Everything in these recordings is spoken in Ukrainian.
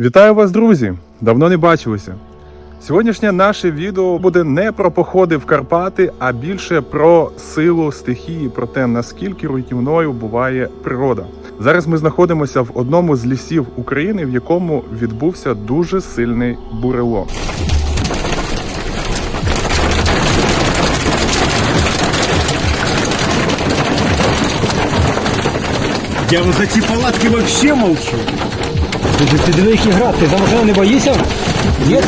Вітаю вас, друзі! Давно не бачилися. Сьогоднішнє наше відео буде не про походи в Карпати, а більше про силу стихії, про те, наскільки руйнівною буває природа. Зараз ми знаходимося в одному з лісів України, в якому відбувся дуже сильний бурелом. Я за ці палатки вообще молчу. Ти, ти, диви, які град, ти за машину не боїшся? Є?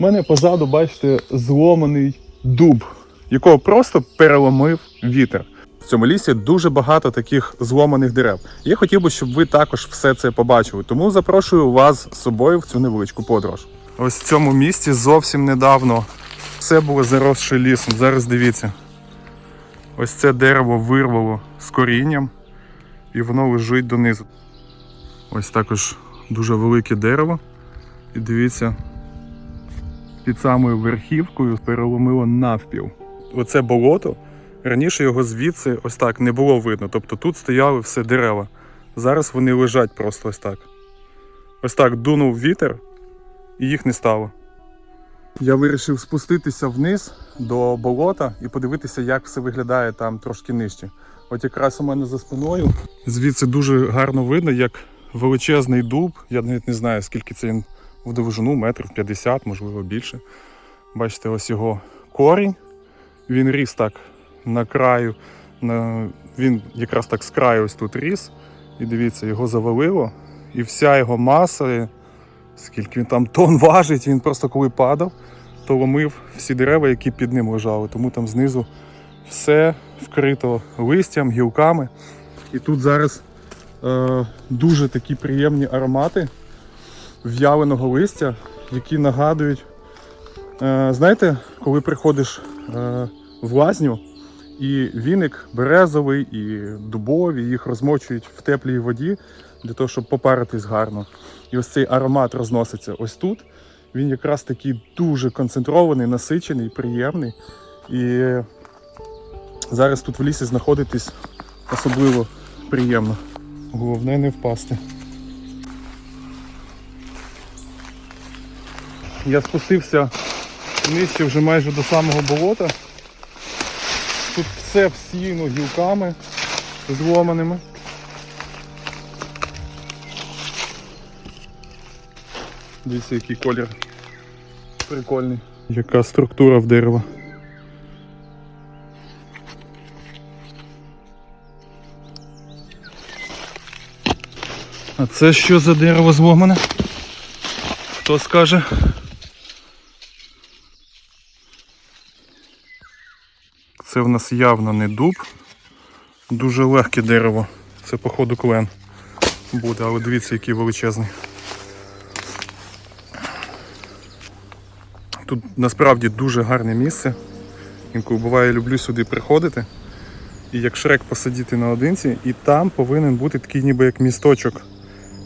У мене позаду, бачите, зломаний дуб, якого просто переломив вітер. В цьому лісі дуже багато таких зломаних дерев. Я хотів би, щоб ви також все це побачили. Тому запрошую вас з собою в цю невеличку подорож. Ось в цьому місці зовсім недавно все було заросше лісом. Зараз дивіться. Ось це дерево вирвало з корінням, і воно лежить донизу. Ось також дуже велике дерево. І дивіться, під самою верхівкою переломило навпіл. Оце болото. Раніше його звідси ось так не було видно. Тобто тут стояли все дерева. Зараз вони лежать просто ось так. Ось так дунув вітер, і їх не стало. Я вирішив спуститися вниз до болота і подивитися, як все виглядає там трошки нижче. От якраз у мене за спиною. Звідси дуже гарно видно, як величезний дуб. Я навіть не знаю, скільки це він в довжину, метрів 50, можливо, більше. Бачите, ось його корінь. Він ріс так на краю. На... Він якраз так з краю ось тут ріс. І дивіться, його завалило. І вся його маса, скільки він там тонн важить, він просто коли падав, то ломив всі дерева, які під ним лежали. Тому там знизу все вкрито листям, гілками. І тут зараз е, дуже такі приємні аромати в'яленого листя, які нагадують. Е, знаєте, коли приходиш е, в лазню, і віник березовий, і дубові, їх розмочують в теплій воді для того, щоб попаритись гарно. І ось цей аромат розноситься ось тут. Він якраз такий дуже концентрований, насичений, приємний. І зараз тут в лісі знаходитись особливо приємно. Головне не впасти. Я спустився нижче вже майже до самого болота. Тут все всіяно гілками зломаними. Дивіться, який колір прикольний. Яка структура в дерева. А це що за дерево зломане? Хто скаже? Це в нас явно не дуб. Дуже легке дерево. Це, походу, клен буде, але дивіться, який величезний. Тут насправді дуже гарне місце. Інколи буває, люблю сюди приходити. І як шрек посидіти наодинці, і там повинен бути такий ніби як місточок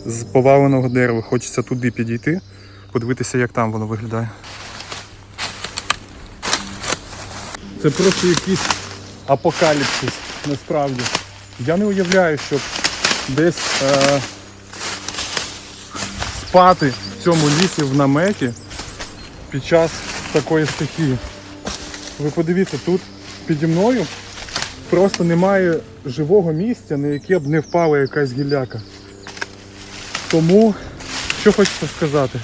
з поваленого дерева. Хочеться туди підійти, подивитися, як там воно виглядає. Це просто якийсь апокаліпсис, насправді. Я не уявляю, щоб десь е, спати в цьому лісі в наметі під час такої стихії. Ви подивіться, тут піді мною просто немає живого місця, на яке б не впала якась гілляка. Тому, що хочеться сказати,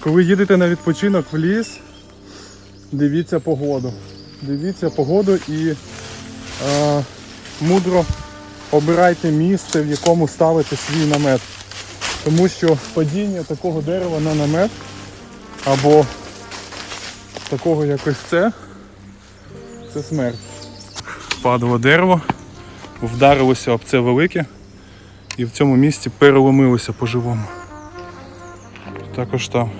коли їдете на відпочинок в ліс, дивіться погоду. Дивіться погоду і е, мудро обирайте місце, в якому ставите свій намет. Тому що падіння такого дерева на намет або такого якось це, це смерть. Падало дерево, вдарилося об це велике і в цьому місці переломилося по-живому. Також там.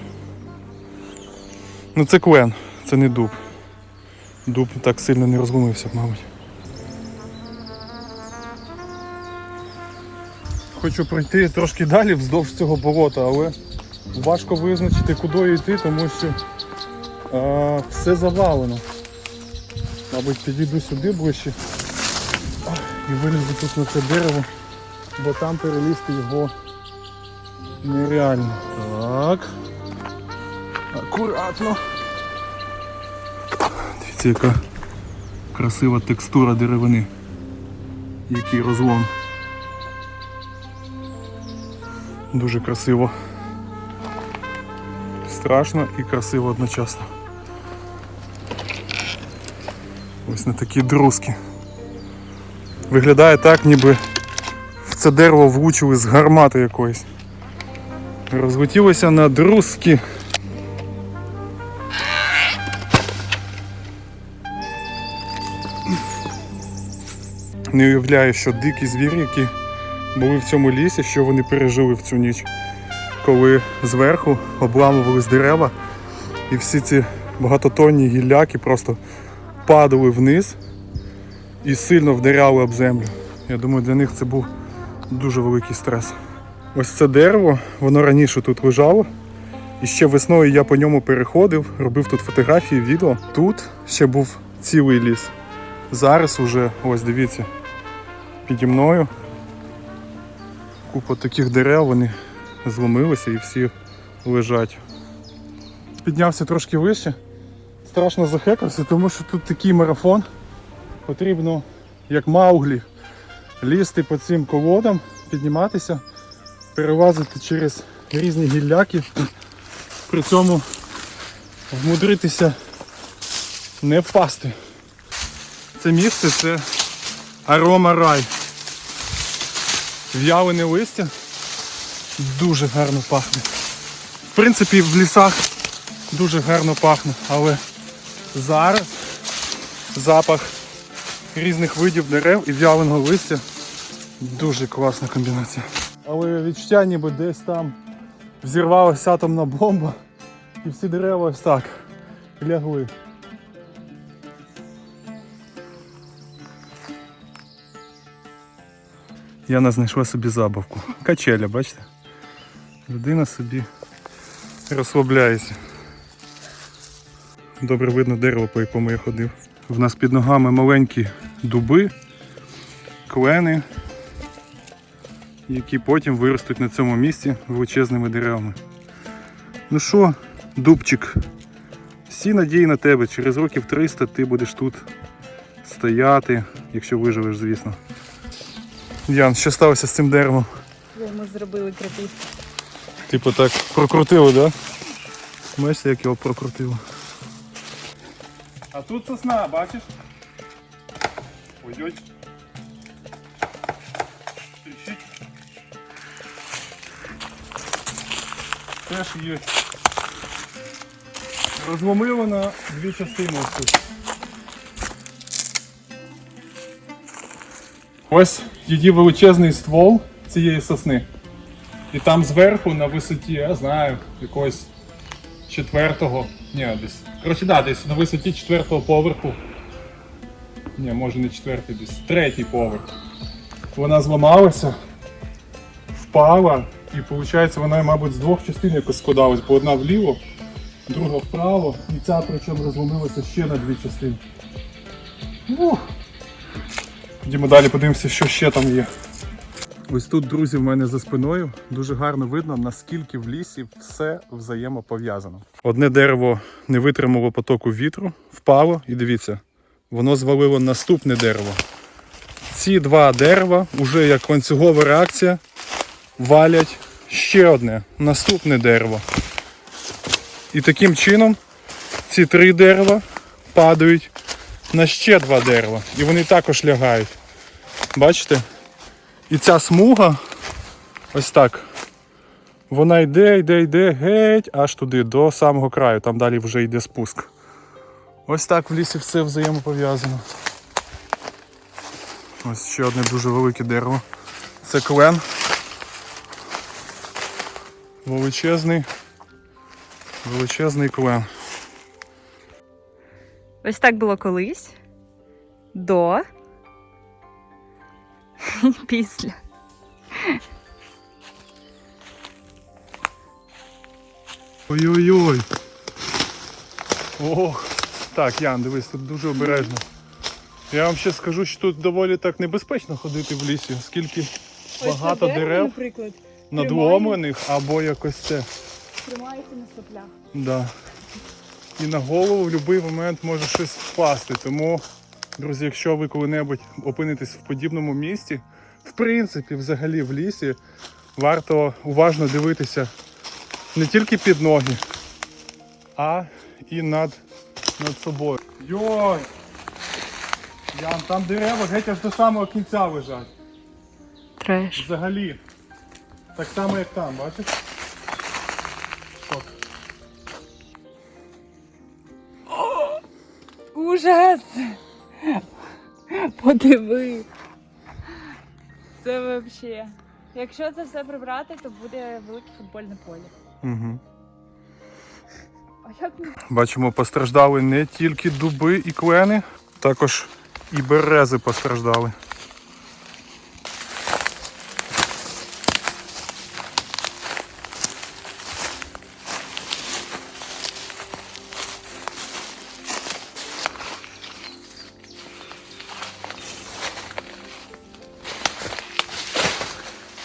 Ну це клен, це не дуб. Дуб так сильно не розломився, мабуть. Хочу пройти трошки далі вздовж цього болота, але важко визначити, куди йти, тому що е, все завалено. Мабуть, підійду сюди ближче і вилізу тут на це дерево, бо там перелізти його нереально. Так. Акуратно. Дивіться, яка красива текстура деревини. Який розлом. Дуже красиво. Страшно і красиво одночасно. Ось на такі друзки. Виглядає так, ніби в це дерево влучили з гармати якоїсь. Розлетілося на друзки. Не уявляю, що дикі звірі, які були в цьому лісі, що вони пережили в цю ніч, коли зверху обламувались дерева, і всі ці багатотонні гілляки просто падали вниз і сильно вдаряли об землю. Я думаю, для них це був дуже великий стрес. Ось це дерево, воно раніше тут лежало. І ще весною я по ньому переходив, робив тут фотографії, відео. Тут ще був цілий ліс. Зараз уже, ось дивіться, піді мною купа таких дерев, вони зломилися і всі лежать. Піднявся трошки вище. Страшно захекався, тому що тут такий марафон. Потрібно, як мауглі, лізти по цим колодам, підніматися, перелазити через різні гілляки, при цьому вмудритися не впасти. Це місце це арома рай. В'ялене листя дуже гарно пахне. В принципі, в лісах дуже гарно пахне, але зараз запах різних видів дерев і в'яленого листя дуже класна комбінація. Але відчуття ніби десь там взірвалася атомна бомба і всі дерева ось так лягли. Яна знайшла собі забавку. Качеля, бачите? Людина собі розслабляється. Добре видно дерево, по якому я ходив. В нас під ногами маленькі дуби, клени, які потім виростуть на цьому місці величезними деревами. Ну що, дубчик, всі надії на тебе. Через років 300 ти будеш тут стояти, якщо виживеш, звісно. Ян, що сталося з цим деревом? Йому зробили крутий. Типу так прокрутило, да? Бачите, як його прокрутило. А тут сосна, бачиш? Ой-ой. Тріщить. Теж є. Розломило на дві частини ось тут. Ось її величезний ствол цієї сосни. І там зверху на висоті, я знаю, якогось четвертого. Ні, десь. Коротше, да, десь на висоті четвертого поверху. Ні, може не четвертий, десь третій поверх. Вона зламалася, впала, і виходить, вона, мабуть, з двох частин якось складалась, бо одна вліво, друга вправо, і ця причому розломилася ще на дві частини. Ух. Йдемо далі, подивимося, що ще там є. Ось тут, друзі, в мене за спиною дуже гарно видно, наскільки в лісі все взаємопов'язано. Одне дерево не витримало потоку вітру, впало, і дивіться, воно звалило наступне дерево. Ці два дерева, уже як ланцюгова реакція, валять ще одне наступне дерево. І таким чином ці три дерева падають на ще два дерева. І вони також лягають. Бачите? І ця смуга, ось так. Вона йде, йде, йде геть аж туди, до самого краю. Там далі вже йде спуск. Ось так в лісі все взаємопов'язано. Ось ще одне дуже велике дерево. Це клен. Величезний. Величезний клен. Ось так було колись. До. І після. Ой-ой-ой. Ох. Так, Ян, дивись, тут дуже обережно. Я вам ще скажу, що тут доволі так небезпечно ходити в лісі, оскільки багато дерев наприклад, надломлених або якось це. тримається на соплях. Да. І на голову в будь-який момент може щось впасти. Тому, друзі, якщо ви коли-небудь опинитесь в подібному місці, в принципі, взагалі в лісі, варто уважно дивитися не тільки під ноги, а і над, над собою. Йой! Ян, там дерева геть аж до самого кінця лежать. Треш. Взагалі. Так само, як там, бачиш? Ужас! Подиви. Це взагалі. Якщо це все прибрати, то буде велике футбольне поле. Угу. А як Бачимо, постраждали не тільки дуби і клени, також і берези постраждали.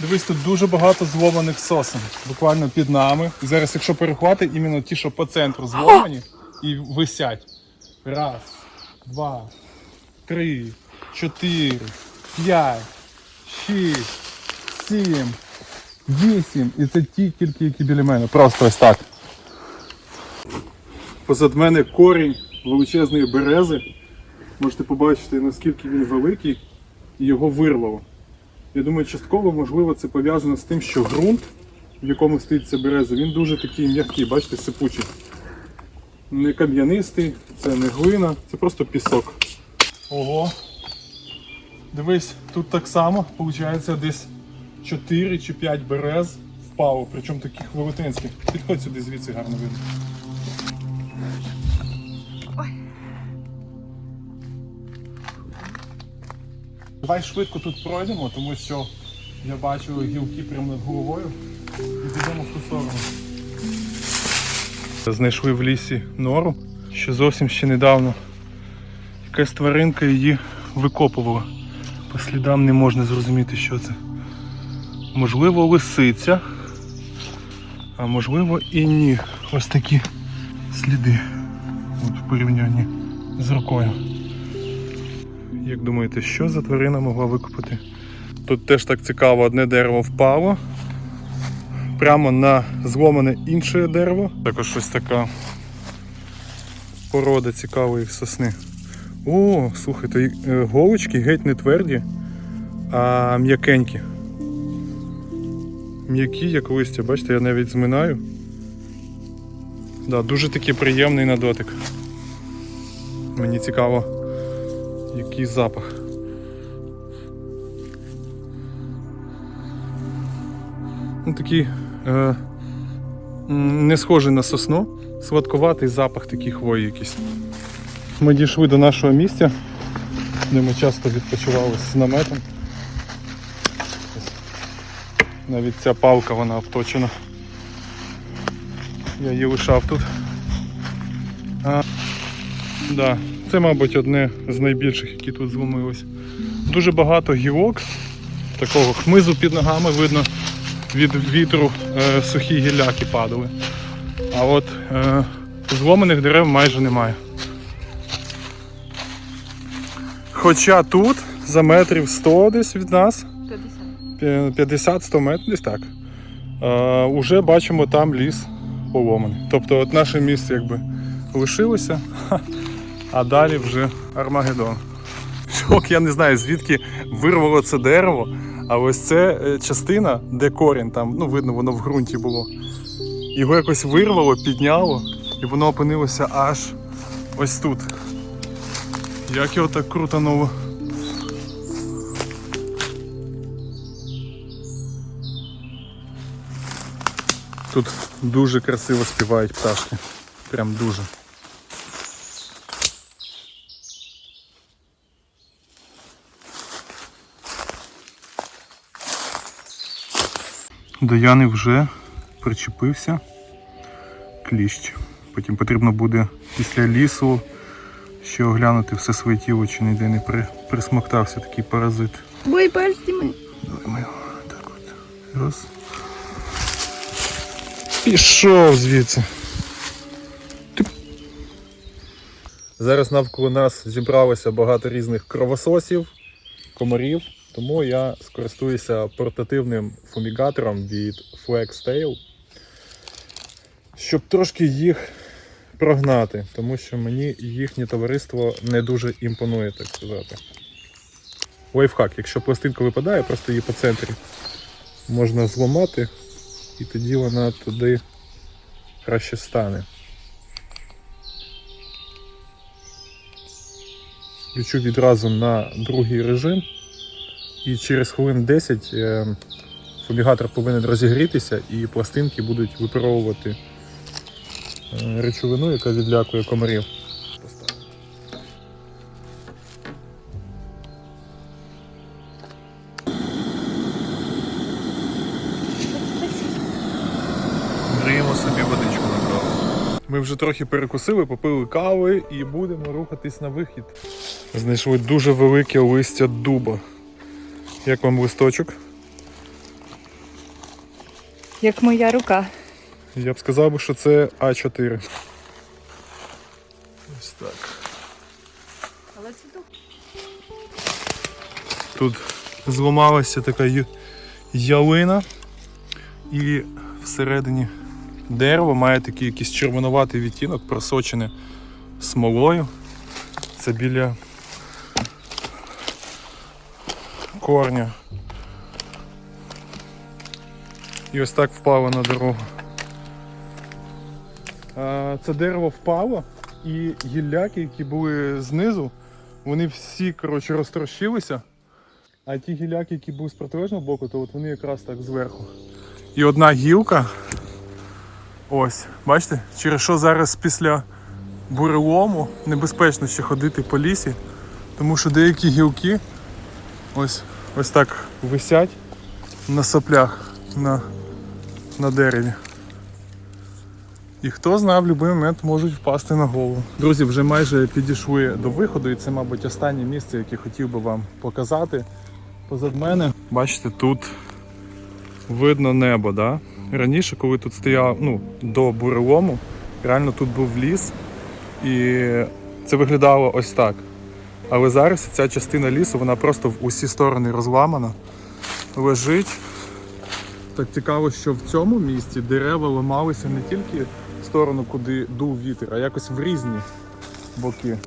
Дивись, тут дуже багато зломаних сосен, буквально під нами. І зараз, якщо перехвати, іменно ті, що по центру зломані і висять. Раз, два, три, чотири, п'ять, шість, сім, вісім. І це ті тільки, які біля мене. Просто ось так. Позад мене корінь величезної берези. Можете побачити, наскільки він великий, і його вирвало. Я думаю, частково, можливо, це пов'язано з тим, що ґрунт, в якому стоїть ця береза, він дуже такий м'який, бачите, сипучий. Не кам'янистий, це не глина, це просто пісок. Ого. Дивись, тут так само, виходить, десь 4 чи 5 берез впало, причому таких велетенських. Підходь сюди, звідси гарно видно. Давай швидко тут пройдемо, тому що я бачу гілки прямо над головою і підемо в ту сторону. Знайшли в лісі нору, що зовсім ще недавно якась тваринка її викопувала. По слідам не можна зрозуміти, що це. Можливо, лисиця, а можливо і ні. Ось такі сліди От в порівнянні з рукою. Як думаєте, що за тварина могла викопати? Тут теж так цікаво, одне дерево впало. Прямо на зломане інше дерево. Також щось така порода цікавої сосни. О, слухайте, е, голочки геть не тверді, а м'якенькі. М'які, як листя, бачите, я навіть зминаю. Да, дуже такий приємний на дотик. Мені цікаво, який запах. Ну, такий е, не схожий на сосну, сладкуватий запах такий хвої якийсь. Ми дійшли до нашого місця, де ми часто відпочивали з наметом. Навіть ця палка вона обточена. Я її лишав тут. А, да, це, мабуть, одне з найбільших, які тут зломилось. Дуже багато гілок, такого хмизу під ногами видно від вітру е, сухі гілляки падали. А от е, зломаних дерев майже немає. Хоча тут за метрів 100 десь від нас, 50. 50-100 метрів, десь так. Е, уже бачимо там ліс поломаний. Тобто от наше місце якби лишилося, а далі вже Армагеддон. Шок, я не знаю, звідки вирвало це дерево, а ось це е, частина, де корінь, там, ну видно, воно в ґрунті було. Його якось вирвало, підняло, і воно опинилося аж ось тут. Як його так крутануло. Тут дуже красиво співають пташки. Прям дуже. До Яни вже причепився кліщ. Потім потрібно буде після лісу ще оглянути все своє тіло, чи ніде не при, присмоктався такий паразит. Ой, пальці ми. Давай ми його так от. Раз. Пішов звідси. Тип. Зараз навколо нас зібралося багато різних кровососів, комарів, тому я скористуюся портативним фумігатором від Flex Tail, щоб трошки їх прогнати, тому що мені їхнє товариство не дуже імпонує, так сказати. Лайфхак, якщо пластинка випадає, просто її по центрі можна зламати, і тоді вона туди краще стане. Включу відразу на другий режим, і через хвилин 10 е, фумігатор повинен розігрітися і пластинки будуть випаровувати е, речовину, яка відлякує комарів. Гріємо собі водичку на каву. Ми вже трохи перекусили, попили кави і будемо рухатись на вихід. Знайшли дуже велике листя дуба. Як вам листочок? Як моя рука. Я б сказав, що це А4. Ось так. Але це тут. Тут зламалася така ялина, і всередині дерево має такий якийсь червонуватий відтінок, просочене смолою. Це біля корня. І ось так впало на дорогу. Це дерево впало, і гілляки, які були знизу, вони всі коротше, розтрощилися. А ті гіляки, які були з протилежного боку, то от вони якраз так зверху. І одна гілка. Ось, бачите, через що зараз після бурелому небезпечно ще ходити по лісі, тому що деякі гілки ось, ось так висять на соплях на, на дереві. І хто знає, в будь-який момент можуть впасти на голову. Друзі, вже майже підійшли до виходу, і це, мабуть, останнє місце, яке хотів би вам показати. Позад мене, бачите, тут видно небо. Да? Раніше, коли тут стояв ну, до бурелому, реально тут був ліс, і це виглядало ось так. Але зараз ця частина лісу, вона просто в усі сторони розламана, лежить. Так цікаво, що в цьому місці дерева ламалися не тільки в сторону, куди дув вітер, а якось в різні боки.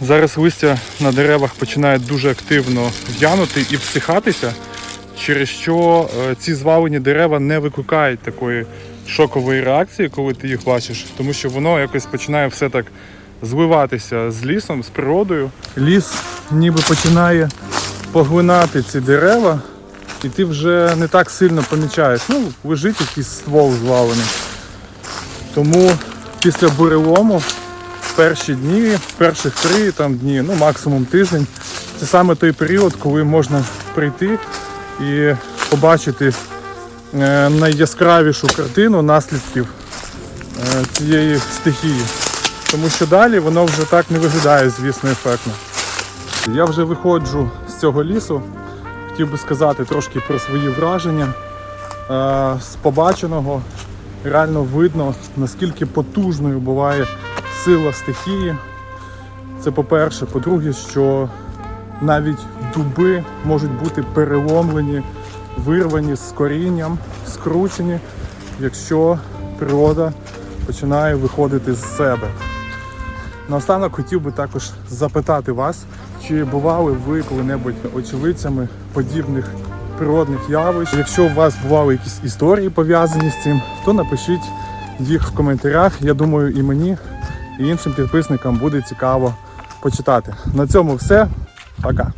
Зараз листя на деревах починає дуже активно в'янути і всихатися, через що е, ці звалені дерева не викликають такої шокової реакції, коли ти їх бачиш, тому що воно якось починає все так зливатися з лісом, з природою. Ліс ніби починає поглинати ці дерева, і ти вже не так сильно помічаєш. Ну, лежить якийсь ствол звалений. Тому після бурелому перші дні, перших три там дні, ну максимум тиждень. Це саме той період, коли можна прийти і побачити е, найяскравішу картину наслідків е, цієї стихії. Тому що далі воно вже так не виглядає, звісно, ефектно. Я вже виходжу з цього лісу. Хотів би сказати трошки про свої враження е, з побаченого. Реально видно, наскільки потужною буває сила стихії. Це по-перше. По-друге, що навіть дуби можуть бути переломлені, вирвані з корінням, скручені, якщо природа починає виходити з себе. Наостанок хотів би також запитати вас, чи бували ви коли-небудь очевидцями подібних природних явищ. Якщо у вас бували якісь історії пов'язані з цим, то напишіть їх в коментарях. Я думаю, і мені, і іншим підписникам буде цікаво почитати. На цьому все. pagar.